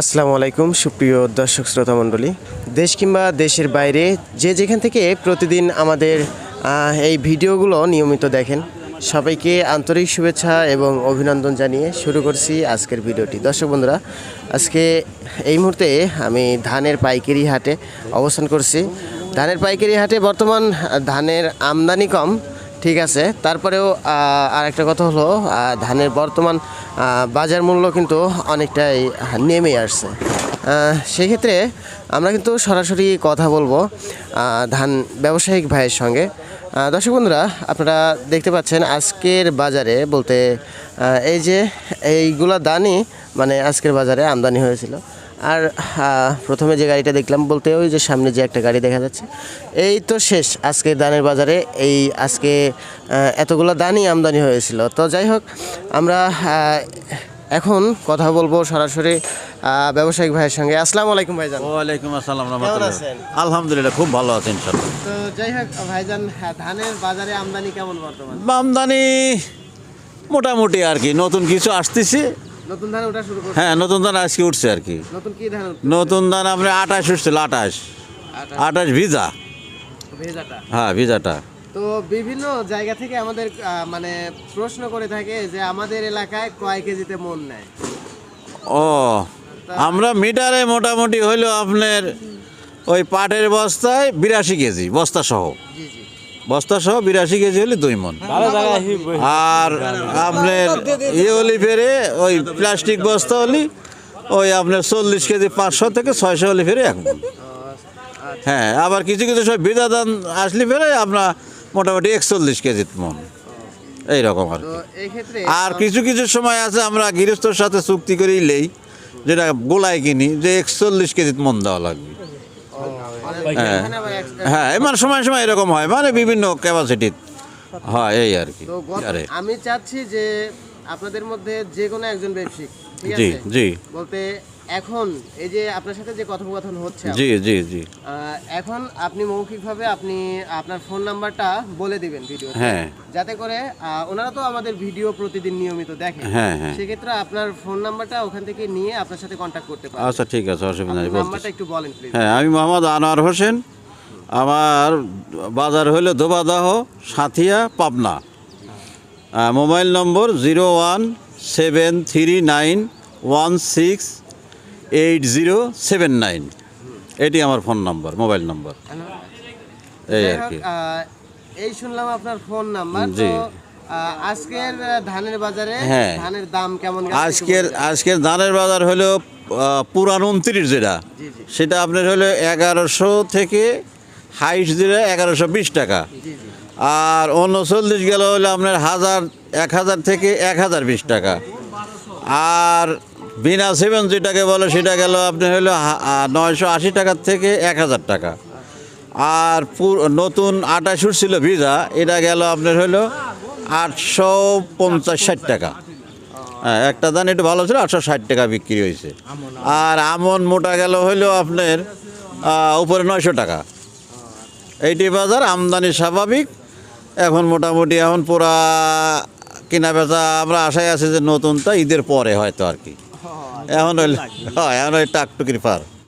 আসসালামু আলাইকুম, সুপ্রিয় দর্শক শ্রোতা মণ্ডলী। দেশ কিংবা দেশের বাইরে যে যেখান থেকে প্রতিদিন আমাদের এই ভিডিওগুলো নিয়মিত দেখেন, সবাইকে আন্তরিক শুভেচ্ছা এবং অভিনন্দন জানিয়ে শুরু করছি আজকের ভিডিওটি। দর্শক বন্ধুরা, আজকে এই মুহূর্তে আমি ধানের পাইকারি হাটে অবস্থান করছি। ধানের পাইকারি হাটে বর্তমান ধানের আমদানি কম ঠিক আছে। তারপরেও আর একটা কথা হলো ধানের বর্তমান বাজার মূল্য কিন্তু অনেকটাই নেমে আসছে। সেক্ষেত্রে আমরা কিন্তু সরাসরি কথা বলব ধান ব্যবসায়িক ভাইয়ের সঙ্গে। দর্শক বন্ধুরা, আপনারা দেখতে পাচ্ছেন আজকের বাজারে বলতে এই যে এইগুলা দানই মানে আজকের বাজারে আমদানি হয়েছিল। আর প্রথমে যে গাড়িটা দেখলাম বলতে ওই যে সামনে যে একটা গাড়ি দেখা যাচ্ছে এই তো শেষ আজকে দানের বাজারে এই আজকে এতগুলো দানই আমদানি হয়েছিল। তো যাই হোক আমরা এখন কথা বলব সরাসরি ব্যবসায়িক ভাইয়ের সঙ্গে। আসসালামু আলাইকুম ভাইজান। ওয়ালাইকুম আসসালাম আছেন? আলহামদুলিল্লাহ খুব ভালো আছেন তো যাই হোক ভাইজান হ্যাঁ, ধানের বাজারে আমদানি কেমন বর্তমান? আমদানি মোটামুটি আর কি নতুন কিছু আসতেছে নতুন ধান ওঠা শুরু করছে? হ্যাঁ নতুন ধান আজকে উঠছে আর কি। নতুন কি ধান উঠছে? নতুন ধান আপনার আঠাশ উঠছিল আঠাশ আটা, আঠাশ ভিজা। ভেজাটা? হ্যাঁ ভিজাটা। তো বিভিন্ন জায়গা থেকে আমাদের মানে প্রশ্ন করে থাকে যে আমাদের এলাকায় কয় কেজিতে মন নেয়? ও আমরা মিটারে মোটামুটি হইল আপনার ওই পাটের বস্তায় বিরাশি কেজি বস্তা সহ বস্তা সহ বিরাশি কেজি হলে দুই মন আর আপনার ইয়ে হলি ফেরে ওই প্লাস্টিক বস্তা হলি ওই আপনার চল্লিশ কেজি পাঁচশো থেকে ছয়শো হলি ফেরে এক মন হ্যাঁ আবার কিছু কিছু সব বিদা দান আসলি ফেরে আপনার মোটামুটি একচল্লিশ কেজি মন এইরকম আর কি। এই ক্ষেত্রে আর কিছু কিছু সময় আছে আমরা গৃহস্থর সাথে চুক্তি করেই লেই যেটা গোলায় কিনি যে একচল্লিশ কেজি মন দেওয়া লাগবে। হ্যাঁ। এক- হ্যাঁ এবার সময় সময় এরকম হয়। মানে বিভিন্ন ক্যাপাসিটি হয় এই আর কি। আরে। আমি চাচ্ছি যে আপনাদের মধ্যে যে কোনো একজন ব্যবসায়িক ঠিক জি আছে? জি। বলতে এখন এই যে আপনার সাথে যে কথোপকথন হচ্ছে জি জি জি। এখন আপনি মৌখিকভাবে আপনি আপনার ফোন নাম্বারটা বলে দিবেন ভিডিও হ্যাঁ। যাতে করে ওনারা তো আমাদের ভিডিও প্রতিদিন নিয়মিত দেখে। হ্যাঁ হ্যাঁ। সেক্ষেত্রে আপনার ফোন নাম্বারটা ওখান থেকে নিয়ে আপনার সাথে কন্ট্যাক্ট করতে পারেন। আচ্ছা ঠিক আছে অসুবিধা নেই নাম্বারটা একটু বলেন প্লিজ হ্যাঁ আমি মোহাম্মদ আনোয়ার হোসেন। আমার বাজার হইল দোবাদাহ Sathiya Pabna. Mobile number zero one seven three nine one six eight zero seven nine. এটি আমার ফোন নাম্বার মোবাইল নাম্বার। এই আর কি। এই শুনলাম আপনার ফোন নাম্বার। জি। আজকের ধানের বাজারে হ্যাঁ। ধানের দাম কেমন আজকের আজকের ধানের বাজার হলো পুরান উনত্রিশ যেটা। সেটা আপনার হলো এগারোশো থেকে হাইট যেটা এগারোশো বিশ টাকা। আর উনচল্লিশ গেল হলো আপনার হাজার এক হাজার থেকে এক হাজার বিশ টাকা। আর বিনা সেভেন যেটাকে বলে, সেটা গেল আপনার হলো নয়শো আশি টাকার থেকে এক হাজার টাকা। আর নতুন আটা সুর ছিল ভিজা, এটা গেল আপনার হলো আটশো পঞ্চাশ ষাট টাকা। হ্যাঁ একটা দান একটু ভালো ছিল, আটশো ষাট টাকা বিক্রি হয়েছে আর আমন মোটা গেল হইল আপনার উপরে নয়শো টাকা। এইটি বাজার আমদানি স্বাভাবিক। এখন মোটামুটি এখন পুরা কেনা বেচা আমরা আশায় আছি যে নতুনটা ঈদের পরে হয়তো আর কি। এখন হইলে হ্যাঁ এখন ওই টাকটুকির পার।